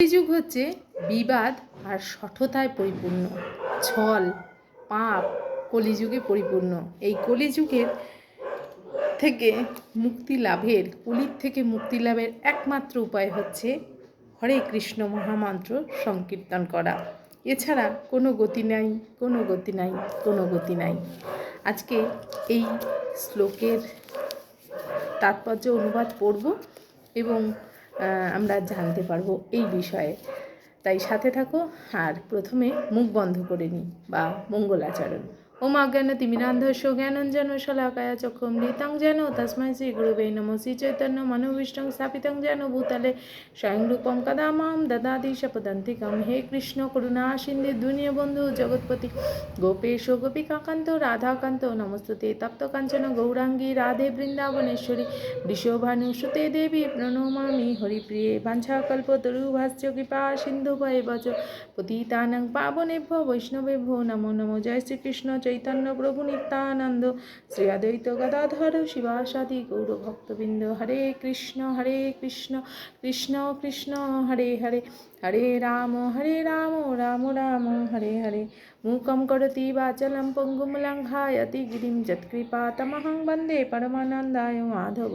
কলিযুগ হচ্ছে, বিবাদ আর সঠতায় পরিপূর্ণ। ছল, পাপ, কলিযুগে পরিপূর্ণ। এই কলিযুগের থেকে মুক্তি লাভের কলির থেকে মুক্তি লাভের একমাত্র উপায় হচ্ছে হরে কৃষ্ণ মহামন্ত্র সংকীর্তন করা। এছাড়া কোনো গতি নাই, কোনো গতি নাই, কোনো গতি নাই। আজকে এই শ্লোকের তাৎপর্য অনুবাদ পড়ব এবং আমরা জানতে পারব এই বিষয়ে। তাই সাথে থাকো আর প্রথমে মুখ বন্ধ করে নিই বা মঙ্গলাচরণ ওম অজ্ঞান তিমিরান্ধস্য জ্ঞানঞ্জন শলাকায়া চক্ষমৃতাং যেন তস্মাই শ্রী গুরুবে নম শ্রী চৈতন্য মনোবিষ্টং স্থাপিতং যেন ভূতলে স্বয়ং রূপম কদা মাম দদাদি শপদন্তিকম হে কৃষ্ণ করুণা সিন্ধে দুনিয়া বন্ধু জগৎপতি গোপেশ গোপিকাকান্ত রাধাকান্ত নমস্তুতে তপ্ত কাঞ্চন গৌরাঙ্গী রাধে বৃন্দাবনেশ্বরী বৃষভানুসুতে দেবী প্রণমামি হরিপ্রিয়ে বাঞ্ছাকল্প তরুভাষ্য কৃপা সিন্ধু ভয়ে বচ পতিতানং পাবনেভ্য বৈষ্ণবেভ্য নমো নমো জয় শ্রীকৃষ্ণ চৈতন্য প্রভু নিত্যানন্দ, শ্রী অদ্বৈত গদাধর শিবাসাদি গৌরভক্তবৃন্দ হরে কৃষ্ণ হরে কৃষ্ণ কৃষ্ণ কৃষ্ণ, হরে হরে। হরে রাম হরে রাম রাম রাম, হরে হরে। মূকম করতি বাচলম পঙ্গুম লঙ্ঘায়তি গিরিম যৎকৃপা তমহং বন্দে পরমানন্দায় মাধব।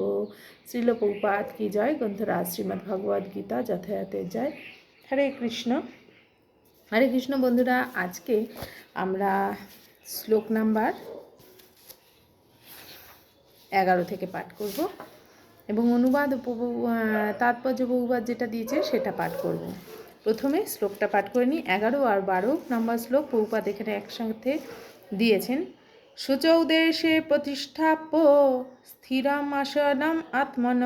শ্রীলপৌপাত কি জয়, গ্রন্থরাজ শ্রীমদ্ভগবদ্গীতা যথাযথে জয়। হরে কৃষ্ণ। হরে কৃষ্ণ বন্ধুরা, আজকে আমরা শ্লোক নাম্বার এগারো থেকে পাঠ করব এবং অনুবাদ তাৎপর্য বহুবাদ যেটা দিয়েছে সেটা পাঠ করব। প্রথমে শ্লোকটা পাঠ করে নিই। এগারো আর বারো নম্বর শ্লোক বহুপাত এখানে একসাথে দিয়েছেন। শুচৌ দেশে প্রতিষ্ঠাপ্য স্থিরম আসনম আত্মন।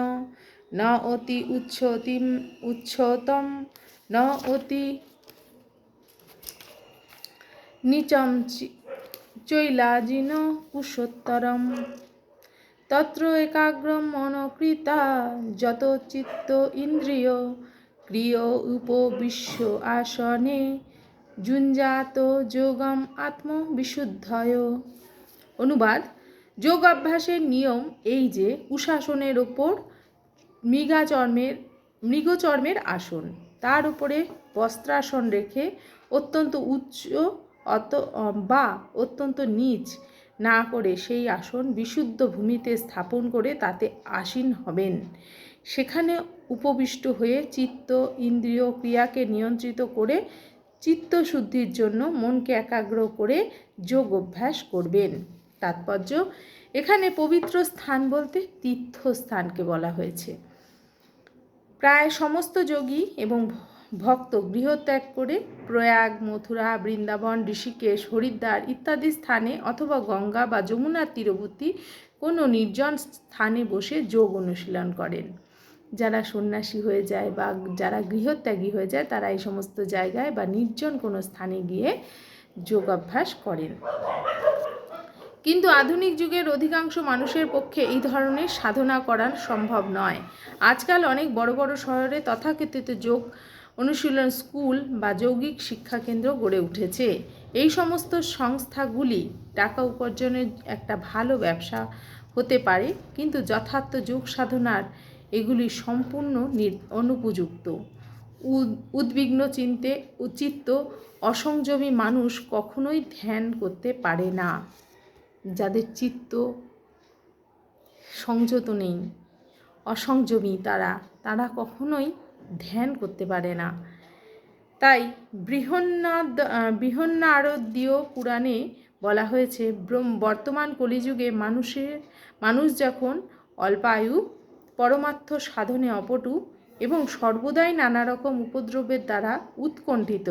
ন অতি উচ্ছতিম উচ্ছতম। ন অতি নিচম চৈলাজিন কুশোত্তরম তত্র একাগ্রম মনকৃতা, যত চিত্ত ইন্দ্রিয়, ক্রিয় উপবিশ্ব আসনে, যুঞ্জাত যোগম আত্মবিশুদ্ধয় অনুবাদ যোগ অভ্যাসের নিয়ম এই যে কুশাসনের ওপর মৃগাচর্মের, মৃগচর্মের আসন। তার উপরে বস্ত্রাসন রেখে অত্যন্ত উচ্চ অত বা অত্যন্ত নিচ না করে সেই আসন বিশুদ্ধ ভূমিতে স্থাপন করে তাতে আসীন হবেন। সেখানে উপবিষ্ট হয়ে চিত্ত, ইন্দ্রিয় ক্রিয়াকে নিয়ন্ত্রিত করে চিত্তশুদ্ধির জন্য মনকে একাগ্র করে যোগ অভ্যাস করবেন। তাৎপর্য, এখানে পবিত্র স্থান বলতে তীর্থস্থানকে বলা হয়েছে। প্রায় সমস্ত যোগী এবং ভক্ত গৃহত্যাগ করে প্রয়াগ, মথুরা, বৃন্দাবন, ঋষিকেশ, হরিদ্বার ইত্যাদি স্থানে অথবা গঙ্গা বা যমুনার তীরবর্তী কোনো নির্জন স্থানে বসে যোগ অনুশীলন করেন। যারা সন্ন্যাসী হয়ে যায় বা যারা গৃহত্যাগী হয়ে যায়, তারা এই সমস্ত জায়গায় বা নির্জন কোনো স্থানে গিয়ে যোগাভ্যাস করেন। কিন্তু আধুনিক যুগের অধিকাংশ মানুষের পক্ষে এই ধরনের সাধনা করা সম্ভব নয়। আজকাল অনেক বড় বড় শহরে তথাকথিত যোগ অনুশীলন স্কুল বা যৌগিক শিক্ষাকেন্দ্র গড়ে উঠেছে। এই সমস্ত সংস্থাগুলি টাকা উপার্জনের একটা ভালো ব্যবসা হতে পারে, কিন্তু যথার্থ যোগ সাধনার এগুলি সম্পূর্ণ অনুপযুক্ত। উদ- উদ্বিগ্ন চিনতে উচিত অসংযমী মানুষ কখনোই ধ্যান করতে পারে না, যাদের চিত্ত সংযত নেই। অসংযমী তারা তারা কখনোই ধ্যান করতে পারে না। তাই বৃহন্নাদ বৃহন্নারদীয় পুরাণে বলা হয়েছে বর্তমান কলিযুগে মানুষের, মানুষ যখন অল্পায়ু, পরমার্থ সাধনে অপটু এবং সর্বদাই নানা রকম উপদ্রবের দ্বারা উৎকণ্ঠিত,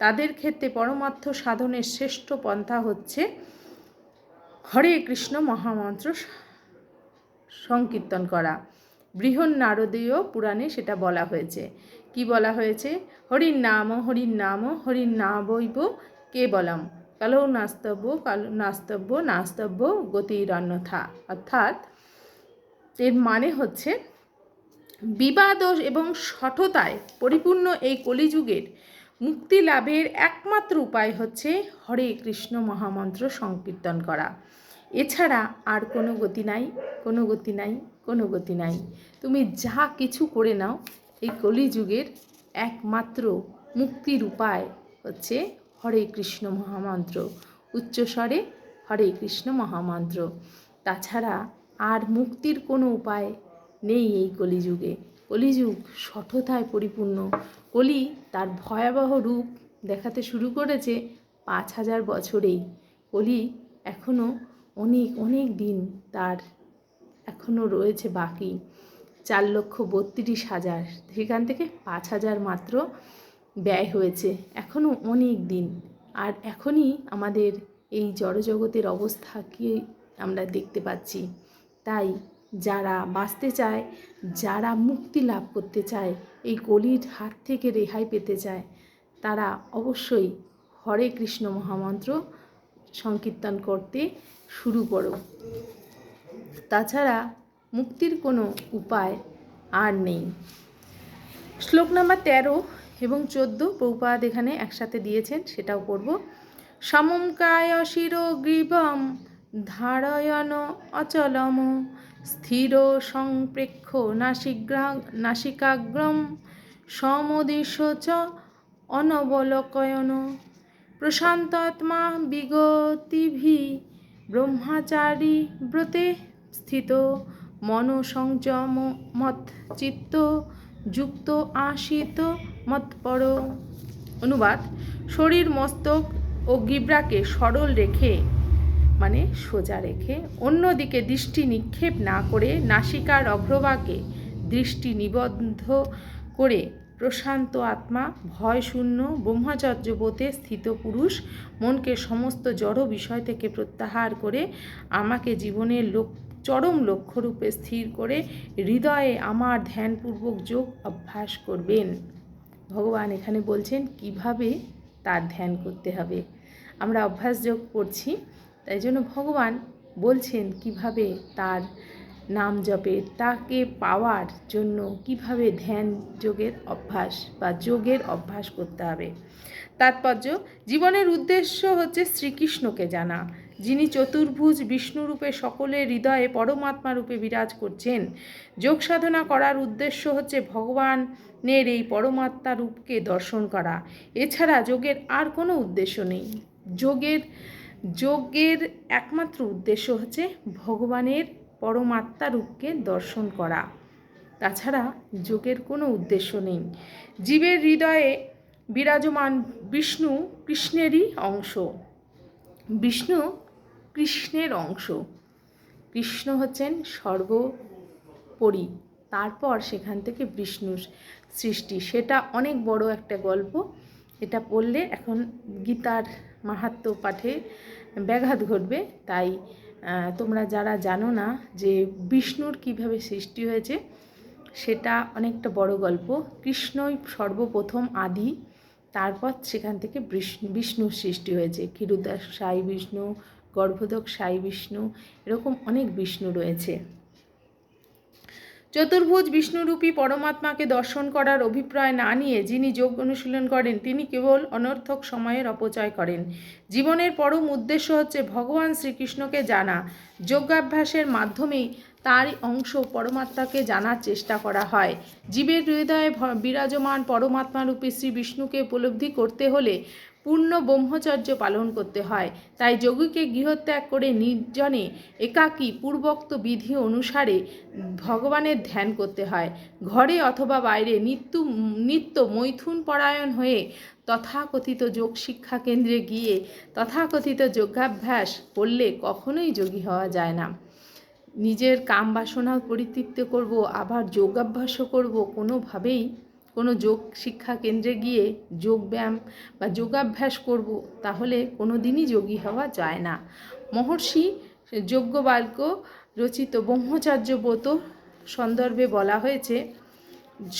তাদের ক্ষেত্রে পরমার্থ সাধনের শ্রেষ্ঠ পন্থা হচ্ছে হরে কৃষ্ণ মহামন্ত্র সংকীর্তন করা। বৃহন নারদীয় পুরাণে সেটা বলা হয়েছে। কি বলা হয়েছে? হরির নাম হরির নাম, হরির নাবৈব, কে বলম? কালো নাস্তব্য কালো নাস্তব্য নাস্তব্য গতিরন্যথা অর্থাৎ এর মানে হচ্ছে বিবাদ এবং সঠতায় পরিপূর্ণ এই কলিযুগের মুক্তি লাভের একমাত্র উপায় হচ্ছে হরে কৃষ্ণ মহামন্ত্র সংকীর্তন করা। এছাড়া আর কোনো গতি নাই, কোনো গতি নাই। কোনো গতি নাই। তুমি যা কিছু করে নাও, এই কলিযুগের একমাত্র মুক্তির উপায় হচ্ছে হরে কৃষ্ণ মহামন্ত্র, উচ্চস্বরে হরে কৃষ্ণ মহামন্ত্র। তাছাড়া আর মুক্তির কোনো উপায় নেই এই কলিযুগে। কলিযুগ সঠতায় পরিপূর্ণ। কলি তার ভয়াবহ রূপ দেখাতে শুরু করেছে পাঁচ হাজার বছরেই। কলি এখনও অনেক অনেক দিন তার এখনও রয়েছে বাকি চার লক্ষ বত্রিশ হাজার। সেখান থেকে পাঁচ হাজার মাত্র ব্যয় হয়েছে। এখনও অনেক দিন। আর এখনই আমাদের এই জড়জগতের অবস্থা কি আমরা দেখতে পাচ্ছি। তাই যারা বাঁচতে চায়, যারা মুক্তি লাভ করতে চায়, এই কলির হাত থেকে রেহাই পেতে চায়, তারা অবশ্যই হরে কৃষ্ণ মহামন্ত্র সংকীর্তন করতে শুরু করো। তাছাড়া মুক্তির কোনো উপায় আর নেই। শ্লোক নাম্বার তেরো এবং চোদ্দ প্রভুপাদ এখানে একসাথে দিয়েছেন, সেটাও পড়ব। সমম কায় শিরোগ্রীবম ধারয়ন অচলম স্থির সংপ্রেক্ষ নাসিগ্রা নাসিকাগ্রম সমদিশ চ অনবলকয়ন প্রশান্তাত্মা বিগতিভি ব্রহ্মচারী ব্রতে স্থিত, মনসংযম মত চিত্ত, যুক্ত আশিত মৎপর অনুবাদ, শরীর, মস্তক ও গিব্রাকে সরল রেখে মানে সোজা রেখে, অন্যদিকে দৃষ্টি নিক্ষেপ না করে নাসিকার অগ্রভাগে দৃষ্টি নিবদ্ধ করে প্রশান্ত আত্মা, ভয় ভয়শূন্য ব্রহ্মচর্যবোধে স্থিত পুরুষ, মনকে সমস্ত জড় বিষয় থেকে প্রত্যাহার করে আমাকে জীবনের লোক, চরম লক্ষ্যরূপে স্থির করে হৃদয়ে আমার ধ্যানপূর্বক যোগ অভ্যাস করবেন। ভগবান এখানে বলছেন, কীভাবে তার ধ্যান করতে হবে? আমরা অভ্যাস যোগ করছি, তাই জন্য ভগবান বলছেন, কীভাবে তার নাম জপের তাকে পাওয়ার জন্য কীভাবে ধ্যান যোগের অভ্যাস বা যোগের অভ্যাস করতে হবে? তাৎপর্য, জীবনের উদ্দেশ্য হচ্ছে শ্রীকৃষ্ণকে জানা, যিনি চতুর্ভুজ বিষ্ণুরূপে সকলের হৃদয়ে পরমাত্মা রূপে বিরাজ করছেন। যোগ সাধনা করার উদ্দেশ্য হচ্ছে ভগবানের এই পরমাত্মা রূপকে দর্শন করা। এছাড়া যোগের আর কোনো উদ্দেশ্য নেই। যোগের যোগের একমাত্র উদ্দেশ্য হচ্ছে ভগবানের পরমাত্মা রূপকে দর্শন করা। তাছাড়া যোগের কোনো উদ্দেশ্য নেই। জীবের হৃদয়ে বিরাজমান বিষ্ণু কৃষ্ণেরই অংশ। বিষ্ণু কৃষ্ণের অংশ। কৃষ্ণ হচ্ছেন সর্বোপরি। তারপর সেখান থেকে বিষ্ণুর সৃষ্টি। সেটা অনেক বড় একটা গল্প। এটা পড়লে এখন গীতার মাহাত্ম পাঠে ব্যাঘাত ঘটবে। তাই তোমরা যারা জানো না যে বিষ্ণুর কীভাবে সৃষ্টি হয়েছে, সেটা অনেকটা বড় গল্প। কৃষ্ণই সর্বপ্রথম আদি, তারপর সেখান থেকে বিষ্ণুর সৃষ্টি হয়েছে। ক্ষীরুদাস সাই বিষ্ণু, গর্ভদক সাই বিষ্ণু, এরকম অনেক বিষ্ণু রয়েছে। চতুর্ভুজ বিষ্ণুরূপী পরমাত্মাকে দর্শন করার অভিপ্রায় না নিয়ে যিনি যোগ অনুশীলন করেন, তিনি কেবল অনর্থক সময়ের অপচয় করেন। জীবনের পরম উদ্দেশ্য হচ্ছে ভগবান শ্রীকৃষ্ণকে জানা। যোগাভ্যাসের মাধ্যমেই তারই অংশ পরমাত্মাকে জানার চেষ্টা করা হয়। জীবের হৃদয়ে বিরাজমান পরমাত্মারূপী শ্রী বিষ্ণুকে উপলব্ধি করতে হলে পূর্ণ ব্রহ্মচর্য পালন করতে হয়। তাই যোগীকে গৃহত্যাগ করে নির্জনে একাকী পূর্বোক্ত বিধি অনুসারে ভগবানের ধ্যান করতে হয়। ঘরে অথবা বাইরে নিত্য নিত্য মৈথুন পরায়ণ হয়ে তথাকথিত যোগ শিক্ষা কেন্দ্রে গিয়ে তথাকথিত যোগাভ্যাস করলে কখনোই যোগী হওয়া যায় না। নিজের কাম বাসনা পরিতৃপ্ত করব, আবার যোগাভ্যাসও করব, কোনোভাবেই কোনো যোগ শিক্ষা কেন্দ্রে গিয়ে যোগব্যায়াম বা যোগাভ্যাস করব, তাহলে কোনো দিনই যোগী হওয়া যায় না। মহর্ষি যজ্ঞবাল্য রচিত ব্রহ্মচার্য ব্রত সন্দর্ভে বলা হয়েছে,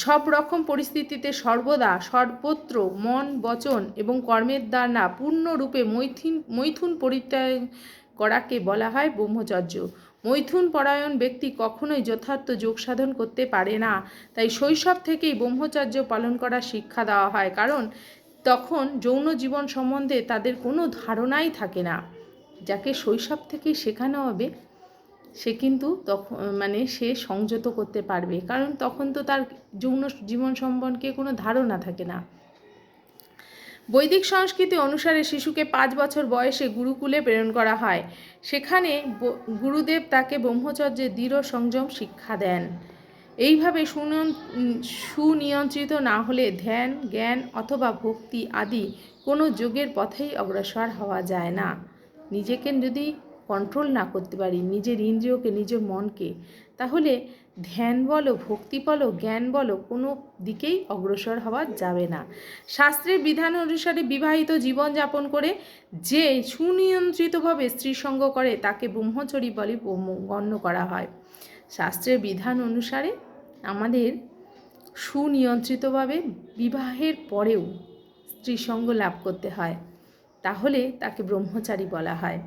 সব রকম পরিস্থিতিতে সর্বদা সর্বত্র মন, বচন এবং কর্মের দ্বারা পূর্ণরূপে মৈথুন মৈথুন পরিত্যাগ করাকে বলা হয় ব্রহ্মচর্য। মৈথুন পরায়ণ ব্যক্তি কখনোই যথার্থ যোগ সাধন করতে পারে না। তাই শৈশব থেকেই ব্রহ্মচর্য পালন করার শিক্ষা দেওয়া হয়, কারণ তখন যৌন জীবন সম্বন্ধে তাদের কোনো ধারণাই থাকে না। যাকে শৈশব থেকেই শেখানো হবে, সে কিন্তু তখন মানে সে সংযত করতে পারবে। কারণ তখন তো তার যৌন জীবন সম্পর্কে কোনো ধারণা থাকে না। বৈদিক সংস্কৃতি অনুসারে শিশুকে পাঁচ বছর বয়সে গুরুকুলে প্রেরণ করা হয়। সেখানে গুরুদেব তাকে ব্রহ্মচর্যের দৃঢ় সংযম শিক্ষা দেন। এইভাবে সুনিয়ন্ত্রিত না হলে ধ্যান, জ্ঞান অথবা ভক্তি আদি কোনো যোগের পথেই অগ্রসর হওয়া যায় না। নিজেকে যদি কন্ট্রোল না করতে পারি, নিজের ইন্দ্রিয়কে, নিজের মনকে, তাহলে ধ্যান বলো, ভক্তি বলো, জ্ঞান বলো, কোনো দিকেই অগ্রসর হওয়া যাবে না। শাস্ত্রের বিধান অনুসারে বিবাহিত জীবনযাপন করে যে সুনিয়ন্ত্রিতভাবে স্ত্রী সঙ্গ করে, তাকে ব্রহ্মচরী বলে গণ্য করা হয়। শাস্ত্রের বিধান অনুসারে আমাদের সুনিয়ন্ত্রিতভাবে বিবাহের পরেও স্ত্রী সঙ্গ লাভ করতে হয়। তাহলে তাকে ব্রহ্মচারী বলা হয়।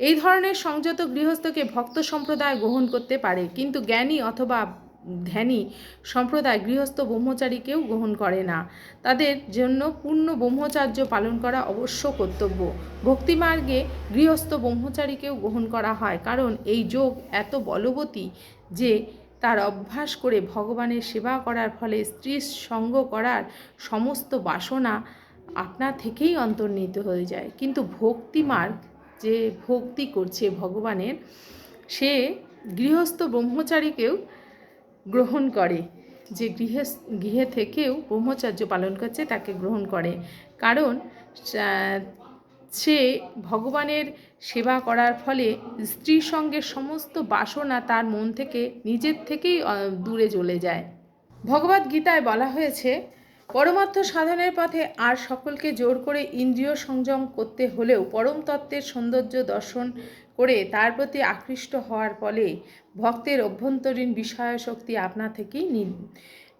এই ধরনের সংযত গৃহস্থকে ভক্ত সম্প্রদায় গ্রহণ করতে পারে, কিন্তু জ্ঞানী অথবা ধ্যানী সম্প্রদায় গৃহস্থ ব্রহ্মচারীকেও গ্রহণ করে না। তাদের জন্য পূর্ণ ব্রহ্মচার্য পালন করা অবশ্য কর্তব্য। ভক্তিমার্গে গৃহস্থ ব্রহ্মচারীকেও গ্রহণ করা হয়, কারণ এই যোগ এত বলবতী যে তার অভ্যাস করে ভগবানের সেবা করার ফলে স্ত্রীর সঙ্গ করার সমস্ত বাসনা আপনা থেকেই অন্তর্নিহিত হয়ে যায়। কিন্তু ভক্তিমার্গ যে ভক্তি করছে ভগবানের, সে গৃহস্থ ব্রহ্মচারীকেও গ্রহণ করে। যে গৃহে গৃহে থেকেও ব্রহ্মচর্য পালন করছে, তাকে গ্রহণ করে। কারণ, সে ভগবানের সেবা করার ফলে স্ত্রীর সঙ্গে সমস্ত বাসনা তার মন থেকে, নিজের থেকেই দূরে চলে যায়। ভগবদ গীতায় বলা হয়েছে পরমার্থ সাধনের পথে আর সকলকে জোর করে ইন্দ্রিয় সংযম করতে হলেও পরম তত্ত্বের সৌন্দর্য দর্শন করে তার প্রতি আকৃষ্ট হওয়ার ফলে ভক্তের অভ্যন্তরীণ বিষয়াশক্তি আপনা থেকেই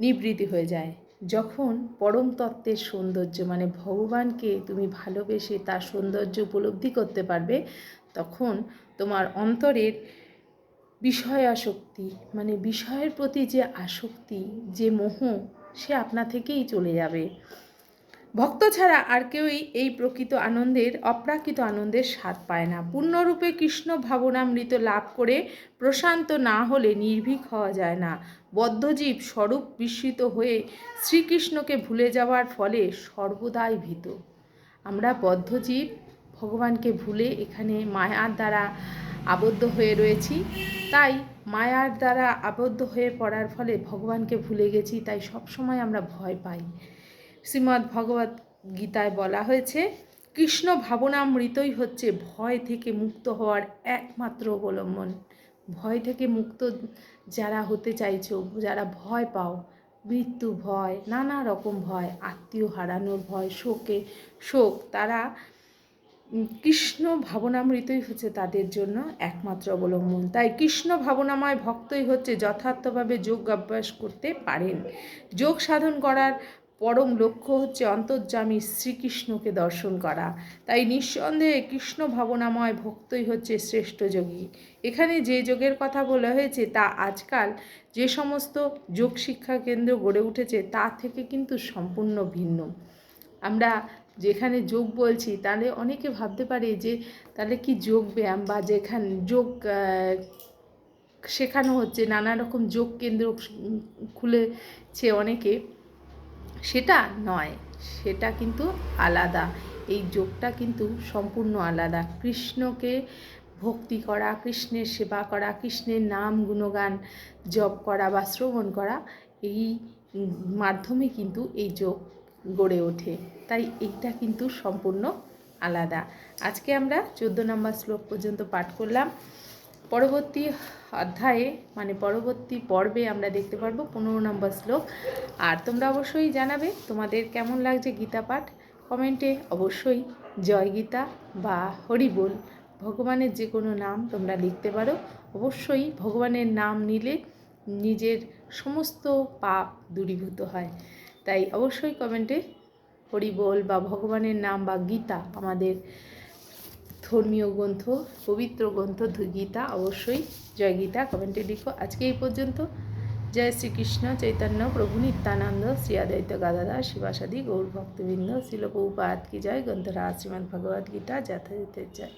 নিবৃত্তি হয়ে যায়। যখন পরম তত্ত্বের সৌন্দর্য মানে ভগবানকে তুমি ভালোবেসে তার সৌন্দর্য উপলব্ধি করতে পারবে, তখন তোমার অন্তরের বিষয় আসক্তি মানে বিষয়ের প্রতি যে আসক্তি, যে মোহ সে আপনা থেকেই চলে যাবে। ভক্ত ছাড়া আর কেউই এই প্রকৃত আনন্দের, অপ্রাকৃত আনন্দের স্বাদ পায় না। পূর্ণরূপে কৃষ্ণ ভাবনামৃত লাভ করে প্রশান্ত না হলে নির্ভীক হওয়া যায় না। বদ্ধজীব স্বরূপ বিস্মিত হয়ে শ্রীকৃষ্ণকে ভুলে যাওয়ার ফলে সর্বদাই ভীত। আমরা বদ্ধজীব ভগবানকে ভুলে এখানে মায়ার দ্বারা আবদ্ধ হয়ে রয়েছি। তাই মায়ার দ্বারা আবদ্ধ হয়ে পড়ার ফলে ভগবানকে ভুলে গেছি, তাই সবসময় আমরা ভয় পাই। শ্রীমদ্ ভগবত গীতায় বলা হয়েছে, কৃষ্ণ ভাবনামৃতই হচ্ছে ভয় থেকে মুক্ত হওয়ার একমাত্র অবলম্বন। ভয় থেকে মুক্ত যারা হতে চাইছো, যারা ভয় পাও, মৃত্যু ভয়, নানা রকম ভয়, আত্মীয় হারানোর ভয়, শোকে শোক, তারা কৃষ্ণ ভাবনামৃতই হচ্ছে তাদের জন্য একমাত্র অবলম্বন। তাই কৃষ্ণ ভাবনাময় ভক্তই হচ্ছে যথার্থভাবে যোগ অভ্যাস করতে পারেন। যোগ সাধন করার পরম লক্ষ্য হচ্ছে অন্তর্যামী শ্রীকৃষ্ণকে দর্শন করা। তাই নিঃসন্দেহে কৃষ্ণ ভাবনাময় ভক্তই হচ্ছে শ্রেষ্ঠ যোগী। এখানে যে যোগের কথা বলা হয়েছে, তা আজকাল যে সমস্ত যোগ শিক্ষা কেন্দ্র গড়ে উঠেছে, তা থেকে কিন্তু সম্পূর্ণ ভিন্ন। আমরা যেখানে যোগ বলছি, তাহলে অনেকে ভাবতে পারে যে তাহলে কি যোগ ব্যায়াম বা যেখানে যোগ শেখানো হচ্ছে, নানা রকম যোগ কেন্দ্র খুলেছে অনেকে। সেটা নয়, সেটা কিন্তু আলাদা। এই যোগটা কিন্তু সম্পূর্ণ আলাদা। কৃষ্ণকে ভক্তি করা, কৃষ্ণের সেবা করা, কৃষ্ণের নাম গুণগান জপ করা বা শ্রবণ করা, এই মাধ্যমে কিন্তু এই যোগ গড়ে ওঠে। তাই এইটা কিন্তু সম্পূর্ণ আলাদা। আজকে আমরা চোদ্দ নম্বর শ্লোক পর্যন্ত পাঠ করলাম। পরবর্তী অধ্যায়ে মানে পরবর্তী পর্বে আমরা দেখতে পারব পনেরো নম্বর শ্লোক। আর তোমরা অবশ্যই জানাবে তোমাদের কেমন লাগছে গীতা পাঠ? কমেন্টে অবশ্যই জয় গীতা বা হরিবোল ভগবানের যে কোনো নাম তোমরা লিখতে পারো। অবশ্যই ভগবানের নাম নিলে নিজের সমস্ত পাপ দূরীভূত হয়। তাই অবশ্যই কমেন্টে হরি বল বা ভগবানের নাম বা গীতা, আমাদের ধর্মীয় গ্রন্থ, পবিত্র গ্রন্থ গীতা অবশ্যই জয় গীতা কমেন্টে লিখো। আজকে এই পর্যন্ত। জয় শ্রীকৃষ্ণ চৈতন্য প্রভু নিত্যানন্দ শ্রী আদৈত গাদাদা শিবাসাদি গৌর ভক্তবৃন্দ শিলপ্রভুপাত কি জয়, গ্রন্থরাজ শ্রীমদ্ ভগবদ্গীতা যথাযথ জয়।